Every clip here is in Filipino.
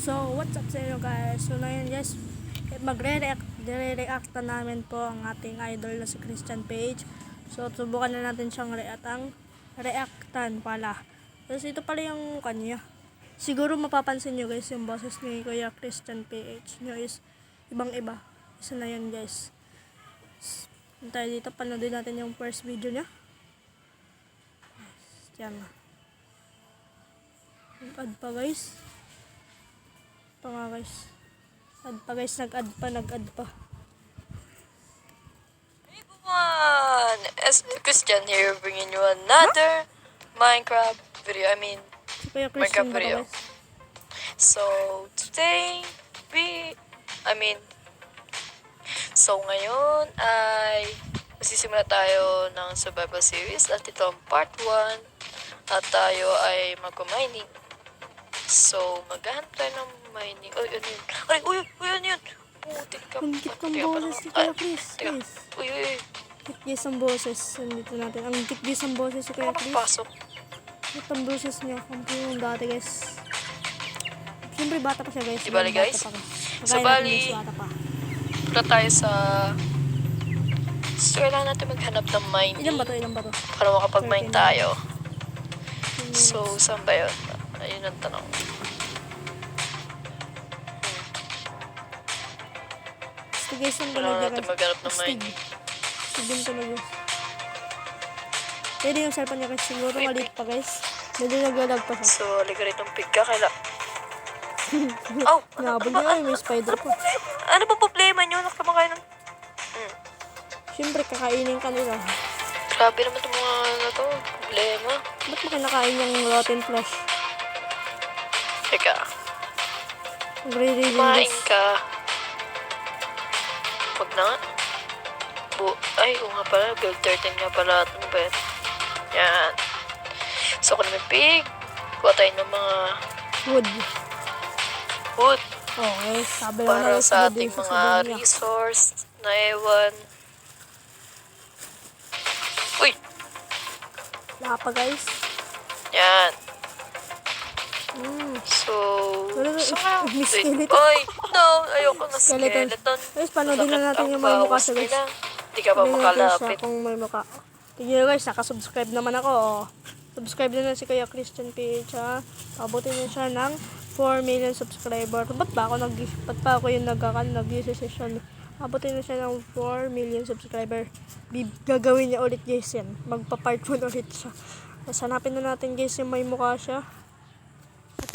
So, what's up sa inyo guys? So, ngayon guys, magre-react dire-react na namin po ang ating idol na si Christian Page. So, subukan na natin siyang react ang reactan pala. Tapos ito pala yung kanya. Siguro mapapansin nyo guys yung boses ni Kuya Christian PH nyo is ibang iba. Isa na yan guys. Tayo dito, panoodin natin yung first video niya. Yan. Nag-add pa guys. Pa nga guys. Add pa guys, nag-add pa, nag-add pa. Hey everyone! It's Christian here bringing you another Minecraft video. I mean, Minecraft video. guys? so today we, I mean, so ngayon ay magsisimula tayo ng survival series at ito ang part 1 at tayo ay magko-mining. So, maghahanap tayo ng mining. Uy, ano yun? Ay, uy, uy, ano yun? Putik ka. Ang kit ng Teka, boses ni Kuya Chris. Uy, uy, uy. Kit ang boses. Nandito natin. Ang kit ang boses si Kuya Ano Chris. pasok? Kit ang boses niya. Kung yung dati guys. Siyempre bata pa siya guys. Di bali, guys? natin, bali. Punta tayo sa... So, kailangan natin maghanap ng mining Ilan ba to? Ilan ba to? para makapag-mine 13. tayo. So, saan ba yun? Ayun ang tanong. Guys ang talaga natin guys. maghanap ng mining. Astig talaga. Pwede yung cellphone niya guys. Siguro maliit pa guys. Medyo naglalag pa siya. So, ng pig ka. Kaila... oh! Ano, Nabol ano, niya ay may spider pa. ano ba problema nyo? Nakamakain ng... Hmm. Siyempre kakainin ka nila. Grabe naman itong mga ano to. Problema. Ba't mo kinakain yung rotten flesh? Teka. Nagre-railing Kumain guys. ka. Wag na nga. Bu Ay, oo nga pala. Build 13 nga pala. Ano ba yan? Yan. So, kung may pig, kuha tayo ng mga Wood. wood Okay, sabi lang para sa ating mga resource na ewan. Uy! Wala pa guys. Yan. Mm. So, so nga. may Wait. Oy, no, ayoko na Skeleton. skeleton. Guys, panoodin na natin yung mga mukha siya, guys. Hindi ka pa makalapit. kung may mukha. Tingnan nyo guys, nakasubscribe naman ako. Oh. Subscribe na na si Kuya Christian PH ha. Pabutin na siya ng 4 million subscriber. Ba't ba ako nag ba't pa ako yung nagkakan nag-session? Abutin na siya ng 4 million subscriber. Gagawin niya ulit guys yan. Magpa-part 1 ulit siya. Tapos hanapin na natin guys yung may mukha siya.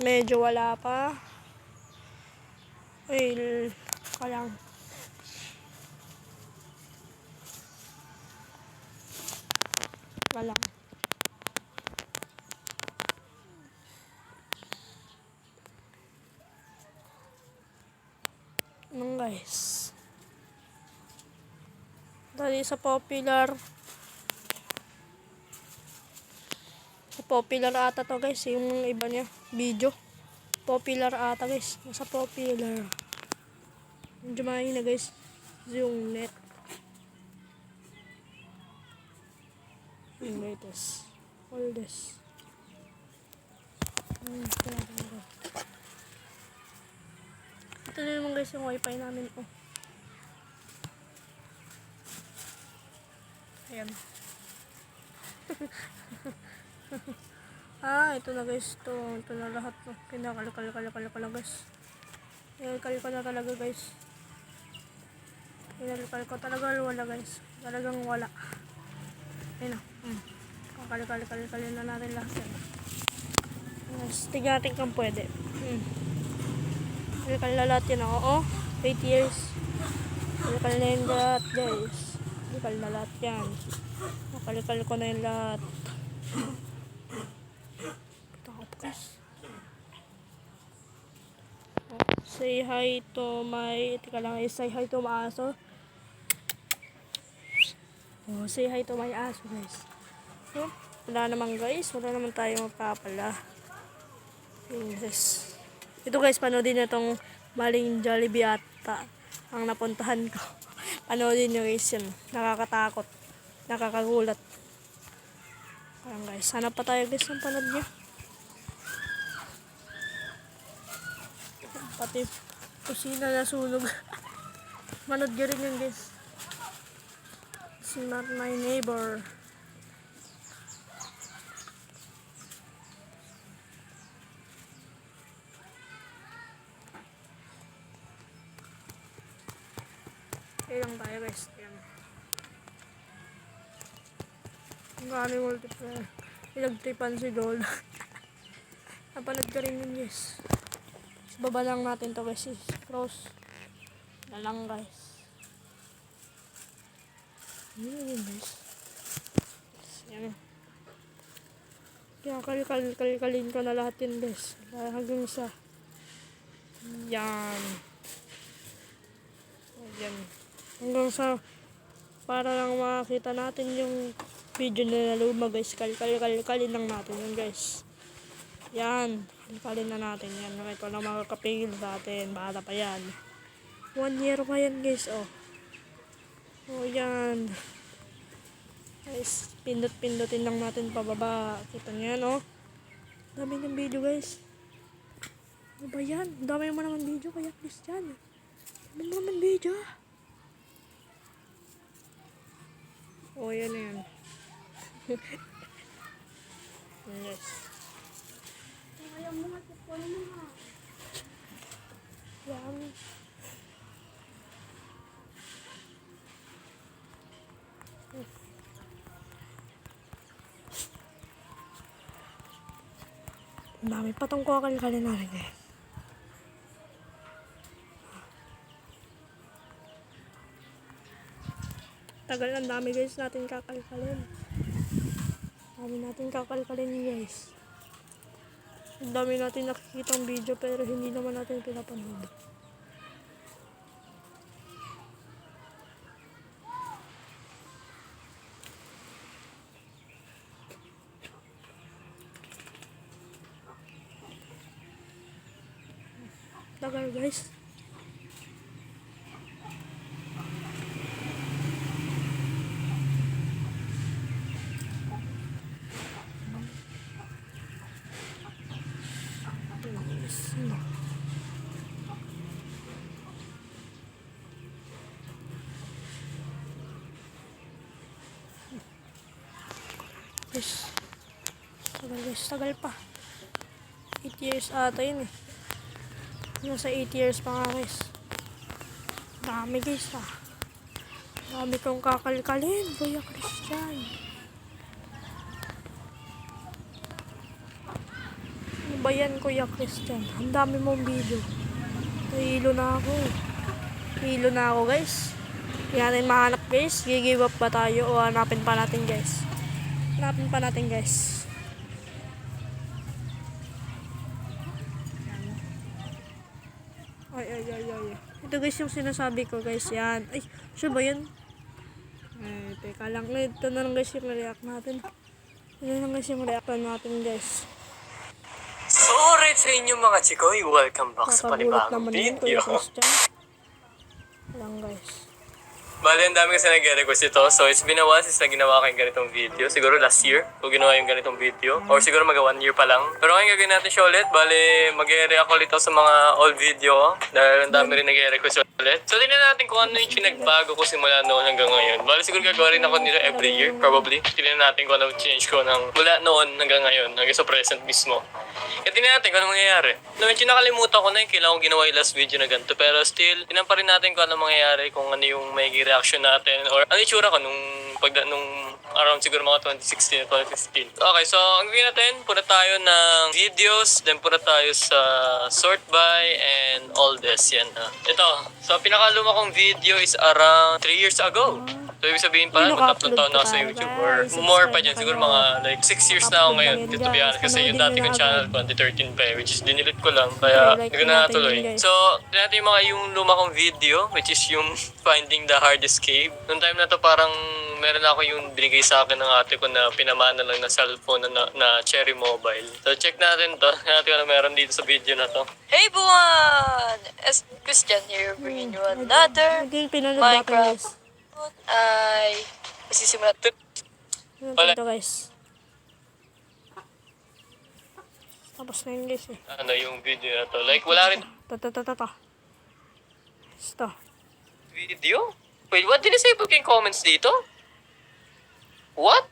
Medyo wala pa. Ay, l- kalang. Wala. Anong guys? Dali sa popular. Sa popular ata to guys, yung iba niya, video. Popular ata guys, nasa popular. Medyo mahina guys, yung net. Yung latest. This. Hmm. Ito na naman guys yung wifi namin. Oh. Ayan. ah, ito na guys. Ito, ito na lahat. Kinakal-kal-kal-kal ko na guys. Kinakal ko na talaga guys. Kinakal ko talaga wala guys. Talagang wala. Ayun na. Hmm. Kakal-kal-kal na natin lahat. Yan. Yes, tignan natin kung pwede. Hmm. Kalkal na lahat yan ako. Oh, 8 years. Kalkal na yung lahat, guys. Kalkal na lahat yan. Kalkal ko na yung lahat. Ito ako pa, guys. Oh, say hi to my... Teka lang, eh, say hi to my aso. Oh, say hi to my aso, guys. Oh, wala naman, guys. Wala naman tayong mapapala. Yes. Ito guys, panoodin nyo itong maling Jollibee ata ang napuntahan ko. panoodin nyo guys yun. Nakakatakot. Nakakagulat. Ayan guys, sana pa tayo guys ng panood nyo. Pati kusina na sunog. Manood nyo rin yun guys. It's not my neighbor. Okay lang tayo guys. Yan. Ang gano'y multiplayer. Pinagtripan si Dol. Napanood ka rin yun guys. Tapos baba lang natin to guys. Cross. Na lang guys. Yun guys. Yan. Kaya kal-kal-kalin ko na lahat yun guys. Hanggang sa. Yan. Yan. Hanggang sa para lang makakita natin yung video na luma guys. Kal-kal-kalin lang natin yun guys. Yan. Kalkalin na natin yan. Ito na makakapigil sa atin. Bata pa yan. One year pa yan guys. Oh. Oh yan. Guys, pindot-pindutin lang natin pababa. Kita niyo yan oh. Dami ng video guys. Ano ba yan? Dami mo naman video kaya Christian. Dami mo naman video. Oh, yan yan. yes. Ang dami pa tong kakalkalin natin eh. Tagal ang dami guys natin kakalkalin. Dami natin kakalkalin guys. Ang dami natin nakikitang video pero hindi naman natin pinapanood. Tagal guys. Yes. Yes. Tagal pa. 8 years ata yun eh. Nasa 8 years pa nga guys. Dami guys ah. Dami kong kakalkalin, Kuya Christian. Ano ba yan, Kuya Christian? Ang dami mong video. Nahilo na ako. Nahilo na ako guys. Hindi natin mahanap guys. Gigive up ba tayo o hanapin pa natin guys? Hanapin pa natin guys. Ay, ay, ay, ay. Ito guys yung sinasabi ko guys. Yan. Ay, siya ba yun? Ay, teka lang. Ito na lang guys yung react natin. Ito na lang guys yung react natin guys. So, alright sa inyo mga chikoy, welcome back sa panibagong video. Lang guys. Bali, ang dami kasi nag-request ito. So, it's been a while since na ginawa ko yung ganitong video. Siguro last year ko ginawa yung ganitong video. Or siguro mag one year pa lang. Pero ngayon gagawin natin siya ulit. Bali, mag-react ulit ako sa mga old video ko. Dahil ang dami rin nag-request ulit. So, tingnan natin kung ano yung pinagbago ko simula noon hanggang ngayon. Bali, siguro gagawa rin ako nito every year, probably. Tingnan natin kung ano yung change ko ng mula noon hanggang ngayon, hanggang sa present mismo. Kaya tingnan natin kung ano mangyayari. No, medyo nakalimutan ko na yung kailangan kong ginawa yung last video na ganito. Pero still, tinan pa rin natin kung ano mangyayari, kung ano yung may reaction natin, or ano yung tsura ko nung, pag, nung around siguro mga 2016 or 2015. Okay, so ang gawin natin, puna tayo ng videos, then puna tayo sa sort by and all this. Yan. ah. Ito, so pinakaluma kong video is around 3 years ago. So, ibig sabihin pa, Hindi magtatlong taon na ako sa naka-upload YouTube or more pa dyan. Siguro mga like 6 years na ako Upload ngayon. na yun, To be guys. honest, kasi yung Panoodin dati nyo kong na channel, agad. 2013 pa eh, which is dinilit ko lang. Kaya hindi like ko na natin natuloy. yun, guys. So, tignan natin yung mga yung luma kong video, which is yung finding the hardest cave. Noong time na to parang meron ako yung binigay sa akin ng ate ko na pinamana lang na cellphone na, na, na Cherry Mobile. So, check natin to. Tignan natin kung ano meron dito sa video na to. Hey buwan! As Christian here bringing you another Hindi pinanood natin Minecraft. guys. Ay masisimulat Ano Wala. ito guys? Tapos na yun guys eh. Ano yung video na to. Like, wala rin To, to, to, to, to. Ito. Video? Wait, what did you say yung comments dito? What?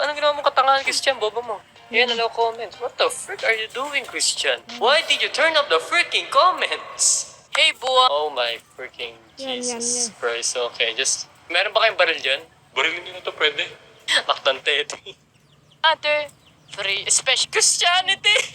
Anong ginawa mong katangahan, Christian? Bobo mo. Yan, allow comments. What the frick are you doing, Christian? Why did you turn off the freaking comments? Hey, buwa! Oh my freaking Yan, yan, Jesus yan. Christ. Okay, just... Meron ba kayong baril dyan? Barilin nyo na to, pwede. Maktante ito. Other free special Christianity!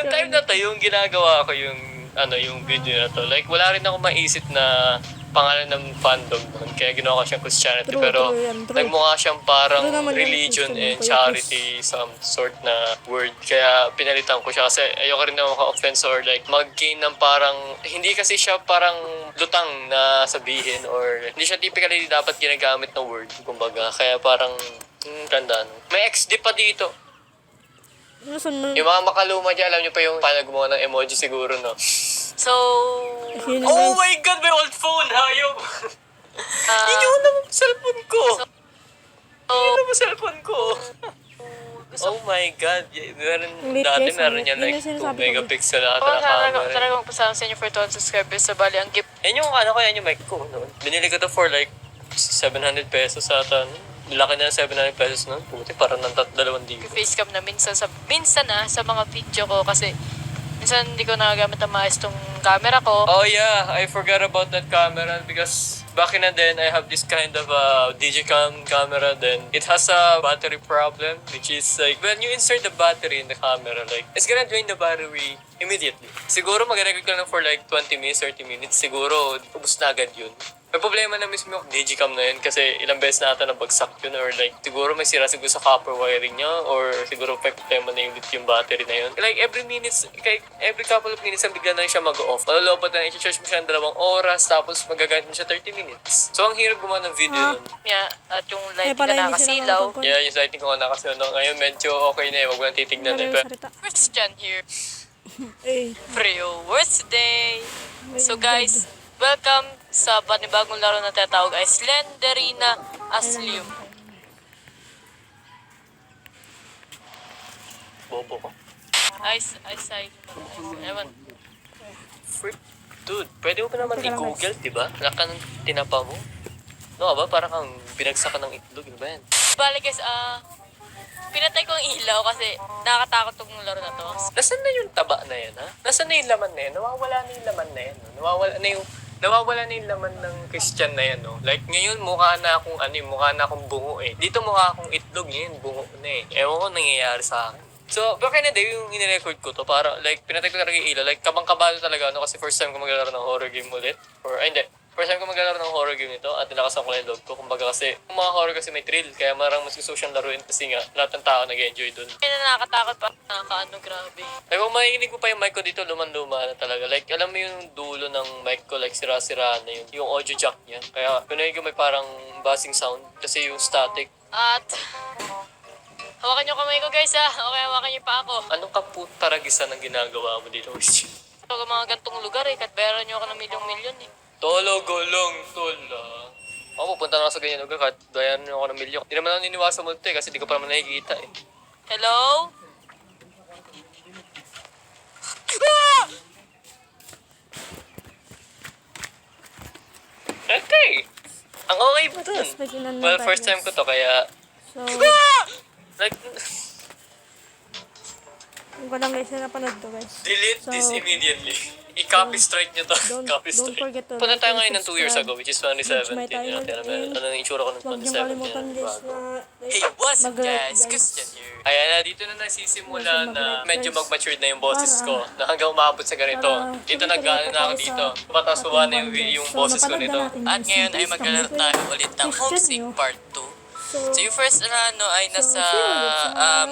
Noong time na to, yung ginagawa ko yung, ano, yung video na to. Like, wala rin ako maisip na pangalan ng fandom nun. Kaya ginawa ko siyang Christianity. True, pero true yan, true. nagmukha siyang parang True naman yung religion and ko, charity, some sort na word. Kaya pinalitan ko siya kasi ayoko rin na maka-offense or like mag-gain ng parang, hindi kasi siya parang lutang na sabihin or hindi siya typically dapat ginagamit na word. Kumbaga, kaya parang, hmm, tandaan. May XD pa dito. Ano saan mo? Yung mga makaluma dyan, alam niyo pa yung paano gumawa ng emoji siguro, no? So, Yun, Oh my God, may old phone, hayop! uh, Iniwan na mo cellphone ko! so, Iniwan mo cellphone ko! gusto Oh my God, y- meron, lit, dati guys, meron ang yan. Yun like yung 2 sinasabi ko, megapixel ata ko na talaga, camera. talagang pasama sa inyo for 200 subscribers. So, bali, ang gift Yan yung ano ko, yan yung mic ko noon. Binili ko to for like 700 pesos ata. no? Laki na ng 700 pesos noon. Puti, parang nang tat- dalawang libo. facecam na minsan sa minsan na sa mga video ko kasi minsan hindi ko nagagamit ang maayos tong camera ko. Oh yeah, I forgot about that camera because back in the then I have this kind of uh, digicam camera then it has a battery problem which is like when you insert the battery in the camera like it's gonna drain the battery immediately. Siguro mag-record ka lang for like 20 minutes, 30 minutes. Siguro ubus na agad yun. May problema na mismo yung digicam na yun kasi ilang beses na ata nabagsak yun or like siguro may sira siguro sa copper wiring niya or siguro may problema na yung lithium battery na yun. Like every minutes, kay every couple of minutes ang bigla na siya mag-off. Malulopot na i-charge mo siya ng dalawang oras tapos magagamit mo siya 30 minutes. So ang hirap gumawa ng video Ah. nun. Yeah, at yung Ay, light pala, na nakasilaw. Yeah, yung lighting ko na kasi ano, ngayon medyo okay na eh. Wag mo nang titignan eh. Christian here. Eh, Freo words today. my So guys, welcome sa panibagong laro na tinatawag ay Slenderina Aslium. bobo ko. Ice, ice, ice. Ewan. Frick. Dude, pwede mo pa naman i-google, di ba? Wala ka ng tinapa mo. No ba? Parang kang binagsakan ng itlog, ano ba yan? Bali guys, ah, pinatay ko ang ilaw kasi nakakatakot tong laro na to. Nasaan na yung taba na yan, ha? Nasaan na yung laman na yan? Nawawala na yung laman na yan, no? Nawawala na yung nawawala na yung laman ng Christian na yan, no? Like, ngayon, mukha na akong, ano, eh, mukha na akong bungo, eh. Dito mukha akong itlog, ngayon, bungo na, eh. Ewan ko nangyayari sa akin. So, baka na day yung inirecord ko to para, like, pinatay ko talaga yung ilaw. Like, kabang-kabalo talaga, no? Kasi first time ko maglalaro ng horror game ulit. Or, ay, hindi. First time ko maglalaro ng horror game nito at nilakasan ko lang yung loob ko. Kumbaga kasi, yung mga horror kasi may thrill. Kaya marang mas gusto siyang laruin kasi nga, lahat ng tao nag-enjoy dun. Na nakakatakot pa. Nakakaano, grabe. Like, kung makikinig ko pa yung mic ko dito, luman-luma na talaga. Like, alam mo yung dulo ng mic ko, like, sira-sira na yun. Yung audio jack niya. Kaya, kunay ko may parang buzzing sound. Kasi yung static. At, hawakan niyo kamay ko guys ha. Okay, hawakan niyo pa ako. Anong kaputaragisan ang ginagawa mo dito? Ito mga gantong lugar eh. Kat bayaran niyo ako ng milyong-milyon eh. Tolo, golong, tola. Ako, pupunta na ako sa ganyan lugar kahit niyo ako ng milyon. Hindi naman ako niniwasa mo ito eh, kasi di ko pa naman nakikita eh. Hello? Okay! Ang okay ba dun? Yes, pag-inan na Well, first time ko to, kaya... So, Like, yung ko lang guys na napanood to guys. delete So, this immediately. I-copy strike nyo to. Don't- Copy don't strike. forget to Punta tayo ngayon ng 2 years ago, which is 2017. May tayo Yun, ano, ano yung itsura ko ng Huwag niyong 2017. kalimutan yun, guys bago. na Hey, what's up mag-like, guys? Christian here. Ayan na, dito na nagsisimula na medyo guys. mag-mature na yung boses ko. Na hanggang umabot sa ganito. para Dito nag-ano na ako dito. sa Patas baba na yung, yung boses ko nito. At ngayon ay maglalaro tayo ulit ng Homesick. Part 2. So, So yung first na ano ay So, nasa um,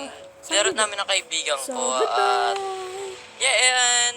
laro namin ng kaibigan ko. At yeah, and